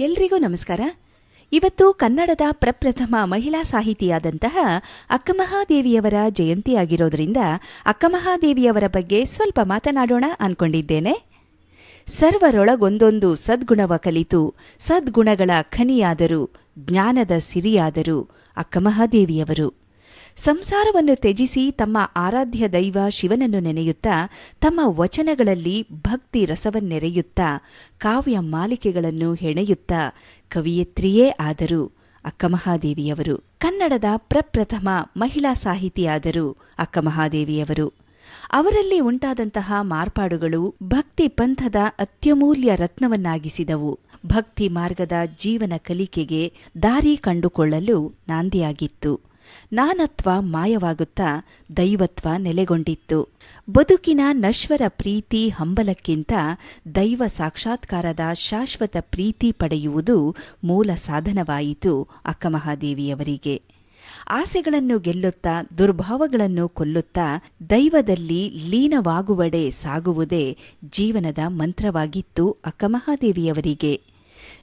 ಎಲ್ರಿಗೂ ನಮಸ್ಕಾರ. ಇವತ್ತು ಕನ್ನಡದ ಪ್ರಪ್ರಥಮ ಮಹಿಳಾ ಸಾಹಿತಿಯಾದಂತಹ ಅಕ್ಕಮಹಾದೇವಿಯವರ ಜಯಂತಿಯಾಗಿರೋದ್ರಿಂದ ಅಕ್ಕಮಹಾದೇವಿಯವರ ಬಗ್ಗೆ ಸ್ವಲ್ಪ ಮಾತನಾಡೋಣ ಅನ್ಕೊಂಡಿದ್ದೇನೆ. ಸರ್ವರೊಳಗೊಂದೊಂದು ಸದ್ಗುಣವ ಕಲಿತು, ಸದ್ಗುಣಗಳ ಖನಿಯಾದರು, ಜ್ಞಾನದ ಸಿರಿಯಾದರು ಅಕ್ಕಮಹಾದೇವಿಯವರು. ಸಂಸಾರವನ್ನು ತ್ಯಜಿಸಿ ತಮ್ಮ ಆರಾಧ್ಯ ದೈವ ಶಿವನನ್ನು ನೆನೆಯುತ್ತಾ, ತಮ್ಮ ವಚನಗಳಲ್ಲಿ ಭಕ್ತಿ ರಸವನ್ನೆರೆಯುತ್ತಾ, ಕಾವ್ಯ ಮಾಲಿಕೆಗಳನ್ನು ಹೆಣೆಯುತ್ತಾ, ಕವಿಯತ್ರಿಯೇ ಆದರು ಅಕ್ಕಮಹಾದೇವಿಯವರು. ಕನ್ನಡದ ಪ್ರಪ್ರಥಮ ಮಹಿಳಾ ಸಾಹಿತಿಯಾದರು ಅಕ್ಕಮಹಾದೇವಿಯವರು. ಅವರಲ್ಲಿ ಉಂಟಾದಂತಹ ಮಾರ್ಪಾಡುಗಳು ಭಕ್ತಿ ಪಂಥದ ಅತ್ಯಮೂಲ್ಯ ರತ್ನವನ್ನಾಗಿಸಿದವು. ಭಕ್ತಿ ಮಾರ್ಗದ ಜೀವನ ಕಲಿಕೆಗೆ ದಾರಿ ಕಂಡುಕೊಳ್ಳಲು ನಾಂದಿಯಾಗಿತ್ತು. ನಾನತ್ವ ಮಾಯವಾಗುತ್ತಾ ದೈವತ್ವ ನೆಲೆಗೊಂಡಿತ್ತು. ಬದುಕಿನ ನಶ್ವರ ಪ್ರೀತಿ ಹಂಬಲಕ್ಕಿಂತ ದೈವ ಸಾಕ್ಷಾತ್ಕಾರದ ಶಾಶ್ವತ ಪ್ರೀತಿ ಪಡೆಯುವುದು ಮೂಲ ಸಾಧನವಾಯಿತು ಅಕ್ಕಮಹಾದೇವಿಯವರಿಗೆ. ಆಸೆಗಳನ್ನು ಗೆಲ್ಲುತ್ತಾ ದುರ್ಭಾವಗಳನ್ನು ಕೊಲ್ಲುತ್ತಾ ದೈವದಲ್ಲಿ ಲೀನವಾಗುವಡೆ ಸಾಗುವುದೇ ಜೀವನದ ಮಂತ್ರವಾಗಿತ್ತು ಅಕ್ಕಮಹಾದೇವಿಯವರಿಗೆ.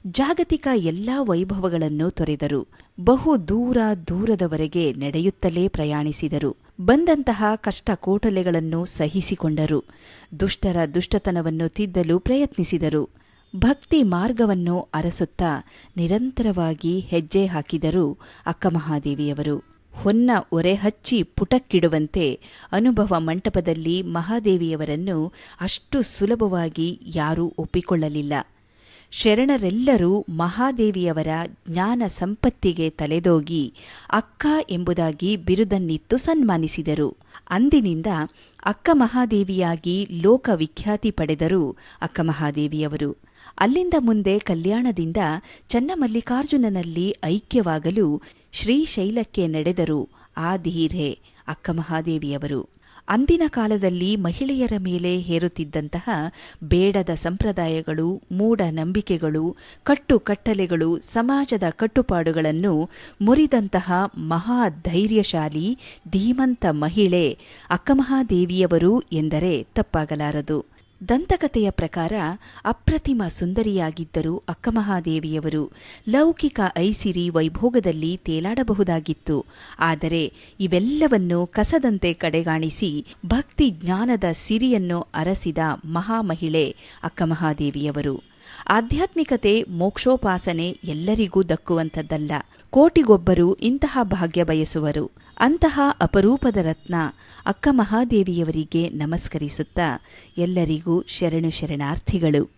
ಜಾಗತಿಕ ಎಲ್ಲಾ ವೈಭವಗಳನ್ನು ತೊರೆದರು. ಬಹು ದೂರ ದೂರದವರೆಗೆ ನಡೆಯುತ್ತಲೇ ಪ್ರಯಾಣಿಸಿದರು. ಬಂದಂತಹ ಕಷ್ಟ ಕೋಟಲೆಗಳನ್ನು ಸಹಿಸಿಕೊಂಡರು. ದುಷ್ಟರ ದುಷ್ಟತನವನ್ನು ತಿದ್ದಲು ಪ್ರಯತ್ನಿಸಿದರು. ಭಕ್ತಿ ಮಾರ್ಗವನ್ನು ಅರಸುತ್ತಾ ನಿರಂತರವಾಗಿ ಹೆಜ್ಜೆ ಹಾಕಿದರು ಅಕ್ಕಮಹಾದೇವಿಯವರು. ಹೊನ್ನ ಒರೆ ಹಚ್ಚಿ ಪುಟಕ್ಕಿಡುವಂತೆ ಅನುಭವ ಮಂಟಪದಲ್ಲಿ ಮಹಾದೇವಿಯವರನ್ನು ಅಷ್ಟು ಸುಲಭವಾಗಿ ಯಾರೂ ಒಪ್ಪಿಕೊಳ್ಳಲಿಲ್ಲ. ಶರಣರೆಲ್ಲರೂ ಮಹಾದೇವಿಯವರ ಜ್ಞಾನ ಸಂಪತ್ತಿಗೆ ತಲೆದೋಗಿ ಅಕ್ಕ ಎಂಬುದಾಗಿ ಬಿರುದನ್ನಿತ್ತು ಸನ್ಮಾನಿಸಿದರು. ಅಂದಿನಿಂದ ಅಕ್ಕ ಮಹಾದೇವಿಯಾಗಿ ಲೋಕವಿಖ್ಯಾತಿ ಪಡೆದರು ಅಕ್ಕ ಮಹಾದೇವಿಯವರು. ಅಲ್ಲಿಂದ ಮುಂದೆ ಕಲ್ಯಾಣದಿಂದ ಚನ್ನಮಲ್ಲಿಕಾರ್ಜುನನಲ್ಲಿ ಐಕ್ಯವಾಗಲು ಶ್ರೀಶೈಲಕ್ಕೆ ನಡೆದರು ಆ ಧೀರೆ ಅಕ್ಕ ಮಹಾದೇವಿಯವರು. ಅಂದಿನ ಕಾಲದಲ್ಲಿ ಮಹಿಳೆಯರ ಮೇಲೆ ಹೇರುತ್ತಿದ್ದಂತಹ ಬೇಡದ ಸಂಪ್ರದಾಯಗಳು ಮೂಢನಂಬಿಕೆಗಳು ಕಟ್ಟುಕಟ್ಟಲೆಗಳು, ಸಮಾಜದ ಕಟ್ಟುಪಾಡುಗಳನ್ನು ಮುರಿದಂತಹ ಮಹಾ ಧೈರ್ಯಶಾಲಿ ಧೀಮಂತ ಮಹಿಳೆ ಅಕ್ಕಮಹಾದೇವಿಯವರು ಎಂದರೆ ತಪ್ಪಾಗಲಾರದು. ದಂತಕಥೆಯ ಪ್ರಕಾರ ಅಪ್ರತಿಮ ಸುಂದರಿಯಾಗಿದ್ದರು ಅಕ್ಕಮಹಾದೇವಿಯವರು ಲೌಕಿಕ ಐಸಿರಿ ವೈಭೋಗದಲ್ಲಿ ತೇಲಾಡಬಹುದಾಗಿತ್ತು. ಆದರೆ ಇವೆಲ್ಲವನ್ನು ಕಸದಂತೆ ಕಡೆಗಾಣಿಸಿ ಭಕ್ತಿ ಜ್ಞಾನದ ಸಿರಿಯನ್ನು ಅರಸಿದ ಮಹಾಮಹಿಳೆ ಅಕ್ಕಮಹಾದೇವಿಯವರು. ಆಧ್ಯಾತ್ಮಿಕತೆ ಮೋಕ್ಷೋಪಾಸನೆ ಎಲ್ಲರಿಗೂ ದಕ್ಕುವಂಥದ್ದಲ್ಲ. ಕೋಟಿಗೊಬ್ಬರು ಇಂತಹ ಭಾಗ್ಯ ಬಯಸುವರು. ಅಂತಹ ಅಪರೂಪದ ರತ್ನ ಅಕ್ಕ ಮಹಾದೇವಿಯವರಿಗೆ ನಮಸ್ಕರಿಸುತ್ತಾ ಎಲ್ಲರಿಗೂ ಶರಣು ಶರಣಾರ್ಥಿಗಳು.